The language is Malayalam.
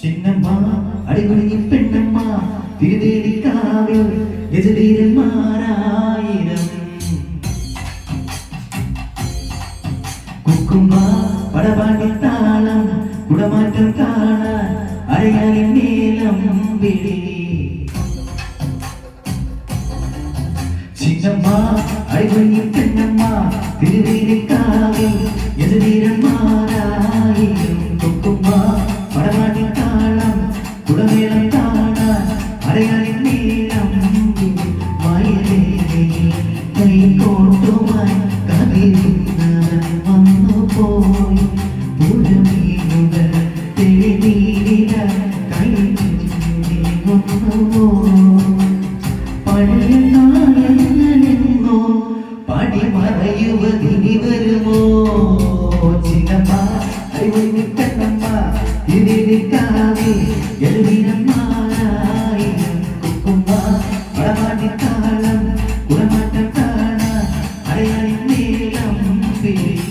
ചിന്നമ്മ അടിപൊളി പെണ്ണമ്മ തിരുതേടിക്കാവിൽ ഗജവീരന്മാരായിരം കുക്കുമ്പ പടപാടിത്താളം കുടമാറ്റം കാണാൻ അരയാലിൻ നീലം വിളി. ചിന്നമ്മ അടിപൊളി പെണ്ണമ്മ തിരുതേടിക്കാവിൽ തിരികെ വരുമോ ചിന്നമ്മ അറിവിന് കണ്ണമ്മ ഇതിന് കാവി എഴുതിനമ്മായി താളം പടമാട്ടി താളം കുടമാട്ട താണ അടയാളി നീളം പിരി